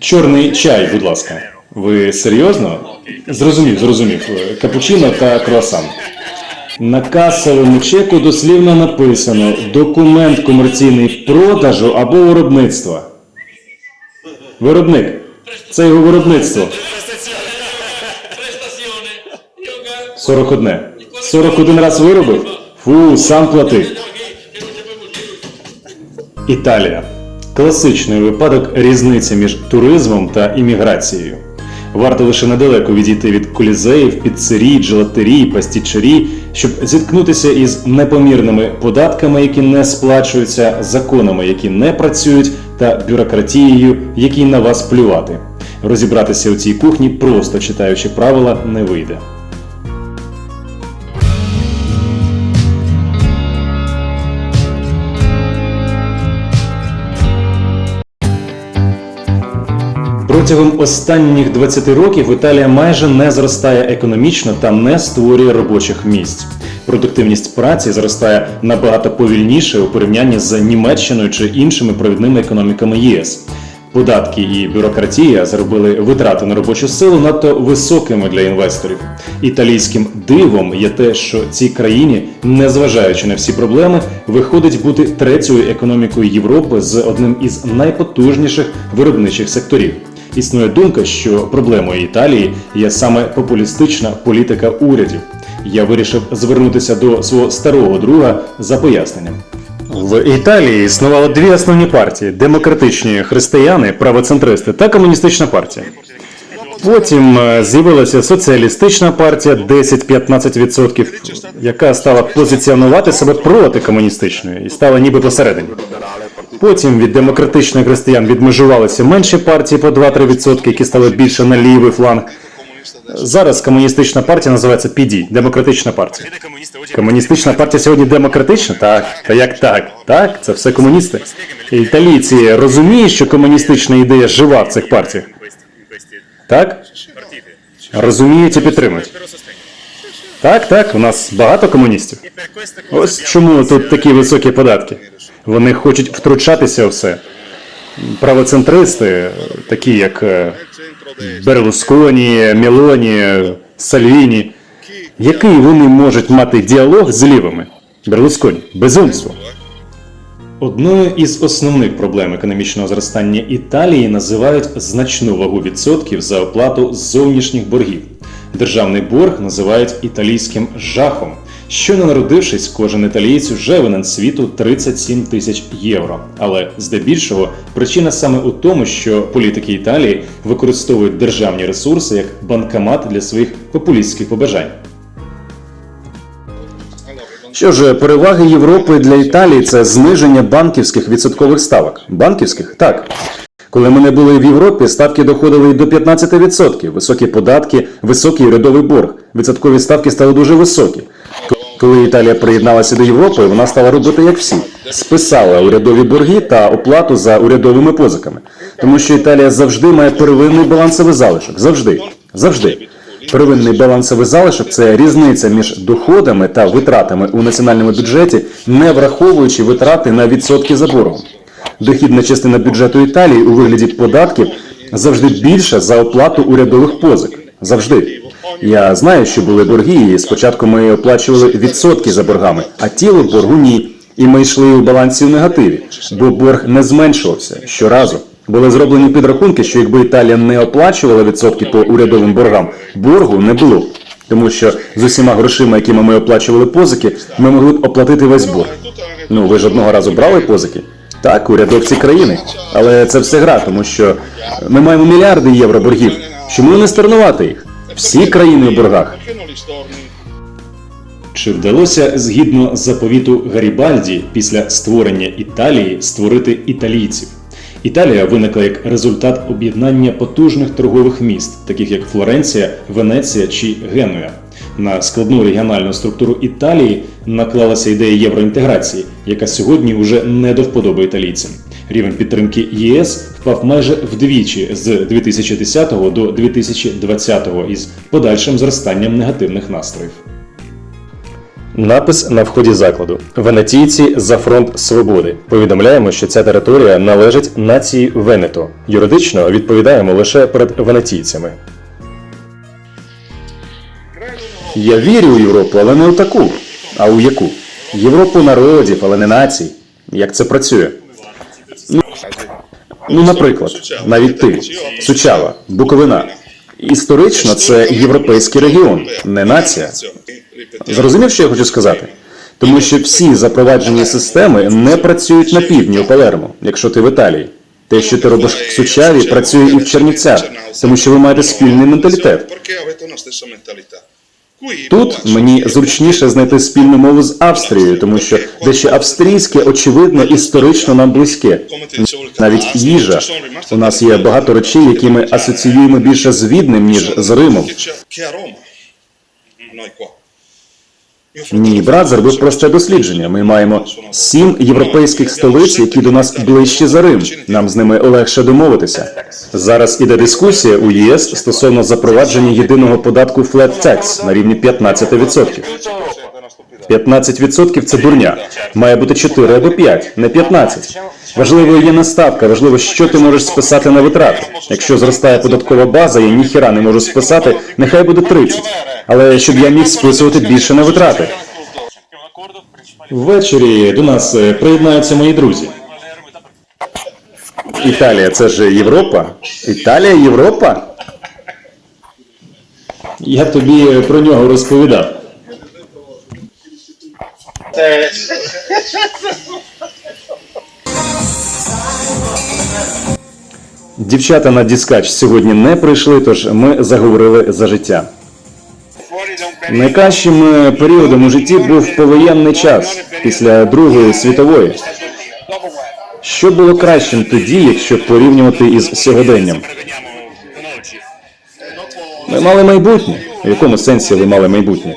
Чорний чай, будь ласка. Ви серйозно? Зрозумів, зрозумів. Капучино та круасан. На касовому чеку дослівно написано документ комерційний продажу або виробництва. Виробник. Це його виробництво. prestazione, yoga, 41. 41 раз виробив? Фу, сам плати. che non c'è proprio più. Італія. Класичний випадок різниці між туризмом та імміграцією. Варто лише недалеко відійти від колізеїв, піцерій, джелатерій, пастічерій, щоб зіткнутися із непомірними податками, які не сплачуються, законами, які не працюють, та бюрократією, якій на вас плювати. Розібратися у цій кухні, просто читаючи правила, не вийде. Протягом останніх 20 років Італія майже не зростає економічно та не створює робочих місць. Продуктивність праці зростає набагато повільніше у порівнянні з Німеччиною чи іншими провідними економіками ЄС. Податки і бюрократія зробили витрати на робочу силу надто високими для інвесторів. Італійським дивом є те, що цій країні, незважаючи на всі проблеми, виходить бути третьою економікою Європи з одним із найпотужніших виробничих секторів. Існує думка, що проблемою Італії є саме популістична політика урядів. Я вирішив звернутися до свого старого друга за поясненням. В Італії існувало дві основні партії: демократичні християни, правоцентристи та комуністична партія. Потім е, з'явилася соціалістична партія 10-15%, яка стала позиціонувати себе проти комуністичної і стала ніби посередині. Потім від демократичних християн відмежувалися менші партії по 2-3%, які стали більше на лівий фланг. Зараз комуністична партія називається PD, демократична партія. Комуністична партія сьогодні демократична? Так. Та як так? Так, це все комуністи. Італійці розуміють, що комуністична ідея жива в цих партіях. Так? Розуміють і підтримують. Так, так, у нас багато комуністів. Ось чому тут такі високі податки. Вони хочуть втручатися у все. Правоцентристи, такі як е, Берлусконі, Мелоні, Сальвіні, який вони можуть мати діалог з лівими? Берлусконі, безумство. Одною із основних проблем економічного зростання Італії називають значну вагу відсотків за оплату зовнішніх боргів. Державний борг називають італійським жахом. Щойно народившись, кожен італієць вже винен світу 37 тисяч євро. Але здебільшого причина саме у тому, що політики Італії використовують державні ресурси як банкомат для своїх популістських побажань. Що ж, переваги Європи для Італії це зниження банківських відсоткових ставок. Банківських? Так. Коли ми не були в Європі, ставки доходили й до 15%. Високі податки, високий урядовий борг. Відсоткові ставки стали дуже високі. Коли Італія приєдналася до Європи, вона стала робити як всі. Списала урядові борги та оплату за урядовими позиками. Тому що Італія завжди має первинний балансовий залишок. Завжди. Завжди. Первинний балансовий залишок це різниця між доходами та витратами у національному бюджеті, не враховуючи витрати на відсотки за боргом. Дохідна частина бюджету Італії у вигляді податків завжди більша за оплату урядових позик. Завжди. Я знаю, що були борги, і спочатку ми оплачували відсотки за боргами, а тіло боргу ні. І ми йшли у балансі в негативі, бо борг не зменшувався щоразу. Були зроблені підрахунки, що якби Італія не оплачувала відсотки по урядовим боргам, боргу не було. Тому що з усіма грошима, якими ми оплачували позики, ми могли б оплатити весь борг. Ну, ви ж одного разу брали позики? Так, урядовці країни. Але це все гра, тому що ми маємо мільярди євро боргів. Чому не стернувати їх? Всі країни у боргах. Чи вдалося згідно заповіту Гарібальді після створення Італії створити італійців? Італія виникла як результат об'єднання потужних торгових міст, таких як Флоренція, Венеція чи Генуя. На складну регіональну структуру Італії наклалася ідея євроінтеграції, яка сьогодні вже не до вподоби італійцям. Рівень підтримки ЄС впав майже вдвічі з 2010 до 2020 із подальшим зростанням негативних настроїв. Напис на вході закладу: Венетійці за фронт свободи. Повідомляємо, що ця територія належить нації Венето. Юридично відповідаємо лише перед венетійцями. Я вірю у Європу, але не у таку. А у яку? Європу народів, але не націй. Як це працює? Ну, ну наприклад, навіть ти, Сучава, Буковина. Історично це європейський регіон, не нація. Зрозумів, що я хочу сказати? Тому що всі запроваджені системи не працюють на півдні у Палермо, якщо ти в Італії. Те, що ти робиш в Сучаві, працює і в Чернівцях, тому що ви маєте спільний менталітет. Тут мені зручніше знайти спільну мову з Австрією, тому що дещо австрійське, очевидно, історично нам близьке. Навіть їжа. У нас є багато речей, які ми асоціюємо більше з Віднем, ніж з Римом. Fratello брат зробив просте дослідження. Ми маємо сім європейських столиць, які до нас ближчі за Рим. Нам з ними легше домовитися. Зараз іде дискусія у ЄС стосовно запровадження єдиного податку flat tax на рівні 15%. 15% – це дурня. Має бути 4 або 5, не 15. Важливою є не ставка, важливо, що ти можеш списати на витрати. Якщо зростає податкова база, я ніхіра не можу списати, нехай буде 30. Але щоб я міг списувати більше на витрати. Ввечері до нас е, приєднаються мої друзі. Італія це ж Європа? Італія Європа? Я тобі про нього розповідав. Дівчата на діскач сьогодні не прийшли, тож ми заговорили за життя. Найкращим е, періодом у житті був повоєнний час після Другої світової. Що було кращим тоді, якщо порівнювати із сьогоденням? Ми мали майбутнє. В якому сенсі ви мали майбутнє?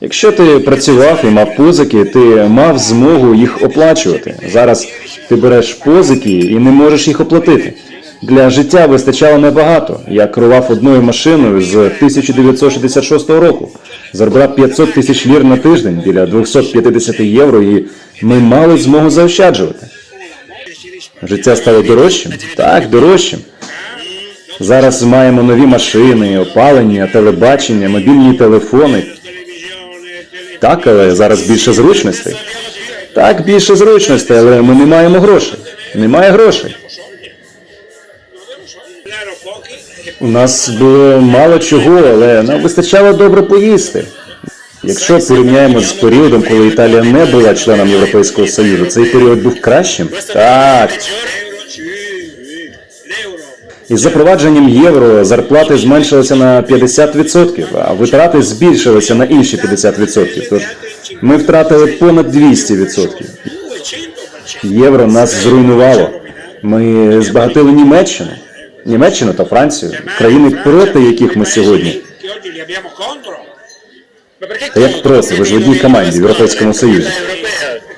Якщо ти працював і мав позики, ти мав змогу їх оплачувати. Зараз ти береш позики і не можеш їх оплатити. Для життя вистачало небагато. Я керував одною машиною з 1966 року. Заробляв 500 тисяч лір на тиждень біля 250 євро, і ми мали змогу заощаджувати. Життя стало дорожчим? Так, дорожчим. Зараз маємо нові машини, опалення, телебачення, мобільні телефони. Так, але зараз більше зручностей. Так, більше зручностей, але ми не маємо грошей. Немає грошей. У нас було мало чого, але нам вистачало добре поїсти. Якщо порівняємо з періодом, коли Італія не була членом Європейського Союзу, цей період був кращим? Так. Із запровадженням євро зарплати зменшилися на 50%, а витрати збільшилися на інші 50%. Тож ми втратили понад 200%. Євро нас зруйнувало. Ми збагатили Німеччину, Німеччину та Францію, країни проти яких ми сьогодні. Та як проти, ви ж в одній команді в Європейському Союзі.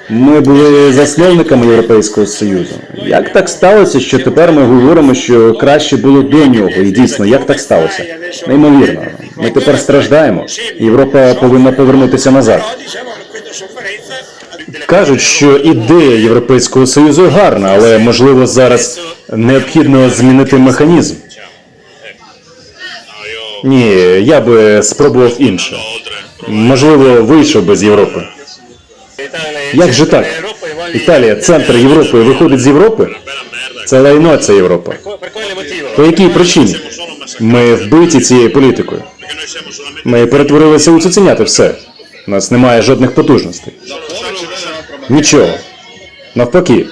Ми були засновниками Європейського Союзу. Як так сталося, що тепер ми говоримо, що краще було до нього? І дійсно, як так сталося? Неймовірно. Ми тепер страждаємо. Європа повинна повернутися назад. Кажуть, що ідея Європейського Союзу гарна, але можливо зараз необхідно змінити механізм. Ні, я би спробував інше. Можливо, вийшов би з Європи. Як же так? Італія, центр Європи, виходить з Європи? Це лайно, це Європа. По якій причині? Ми вбиті цією політикою. Ми перетворилися у цуценяти все. У нас немає жодних потужностей. Нічого. Навпаки,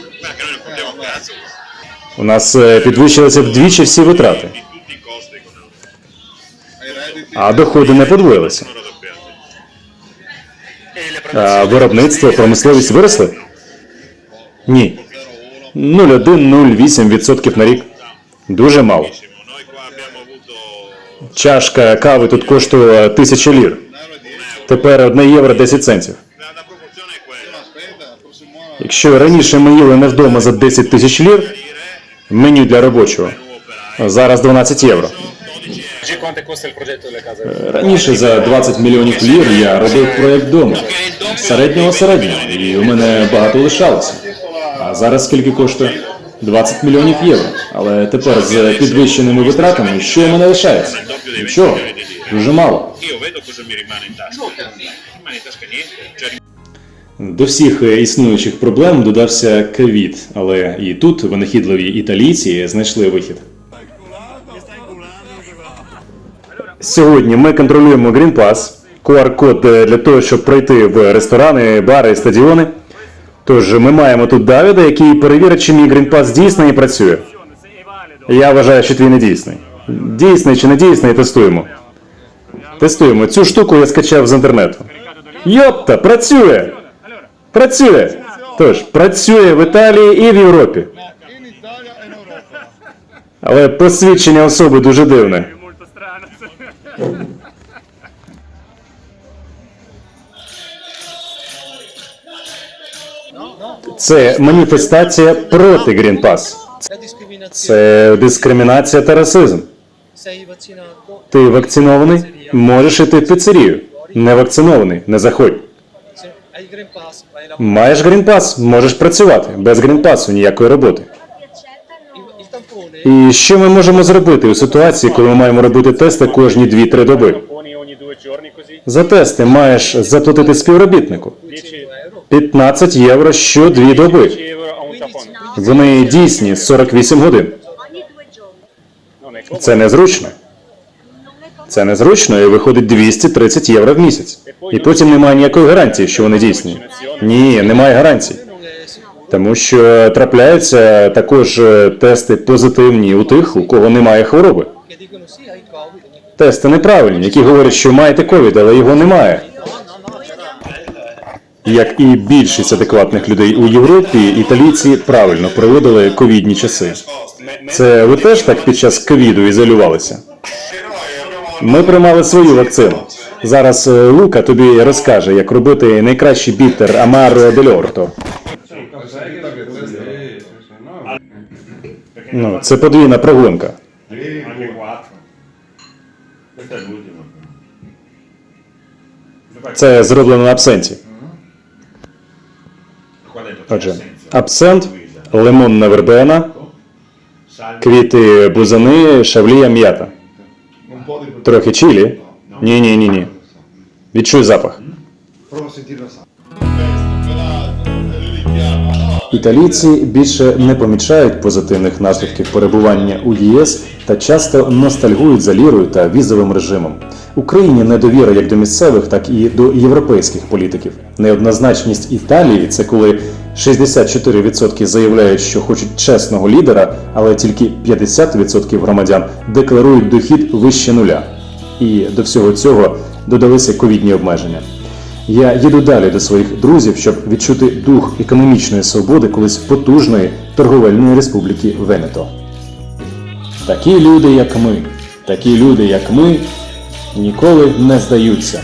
у нас е, підвищилися вдвічі всі витрати, а доходи не подвоїлися. Виробництво, промисловість виросли? Ні. 0,1-0,8% на рік. Дуже мало. Чашка кави тут коштує 1000 лір. Тепер 1 євро 10 центів. Якщо раніше ми їли не вдома за 10 тисяч лір, меню для робочого. Зараз 12 євро. Раніше за 20 мільйонів лір я робив проект дому. Середнього середнього, і у мене багато лишалося. А зараз скільки коштує? 20 мільйонів євро. Але тепер з підвищеними витратами, що у мене лишається? Нічого, дуже мало. До всіх існуючих проблем додався ковід, але і тут винахідливі італійці знайшли вихід. Сьогодні ми контролюємо Green Pass, QR-код е, для того, щоб пройти в ресторани, бари, стадіони. Тож ми маємо тут Давіда, який перевірить, чи мій Green Pass дійсний і працює. Я вважаю, що твій не дійсний. Дійсний чи не дійсний, тестуємо. Тестуємо. Цю штуку я скачав з інтернету. Йопта, працює! Працює! Тож, працює в Італії і в Європі. Але посвідчення особи дуже дивне. Це маніфестація проти Pass. Це дискримінація та расизм. Ти вакцинований, можеш іти в піцерію. Не вакцинований, не заходь. Маєш Pass, можеш працювати. Без Pass ніякої роботи. І що ми можемо зробити у ситуації, коли ми маємо робити тести кожні 2-3 доби? За тести маєш заплатити співробітнику 10 15 євро що 2 доби. Вони дійсні 48 годин. Це незручно. Це незручно і виходить 230 євро в місяць. І потім немає ніякої гарантії, що вони дійсні. Ні, немає гарантій. Тому що трапляються також е, тести позитивні у тих, у кого немає хвороби. Тести неправильні, які говорять, що маєте ковід, але його немає. Як і більшість адекватних людей у Європі, італійці правильно проводили ковідні часи. Це ви теж так під час ковіду ізолювалися? Ми приймали свою вакцину. Зараз е, Лука тобі розкаже, як робити найкращий бітер Амаро дель Орто. Ну, це подвійна прогонка. Anche 4. Questo è l'ultimo. Це зроблено на абсенті. Отже, абсент, лимонна вербена, квіти бузини, шавлія м'ята. Трохи чилі. Ні, ні, ні, ні. Відчуй запах. Італійці більше не помічають позитивних наслідків перебування у ЄС та часто ностальгують за лірою та візовим режимом. Україні недовіра як до місцевих, так і до європейських політиків. Неоднозначність Італії це коли 64% заявляють, що хочуть чесного лідера, але тільки 50% громадян декларують дохід вище нуля. І до всього цього додалися ковідні обмеження. Я їду далі до своїх друзів, щоб відчути дух економічної свободи колись потужної торговельної республіки Венето. Такі люди, як ми, такі люди, як ми, ніколи не здаються.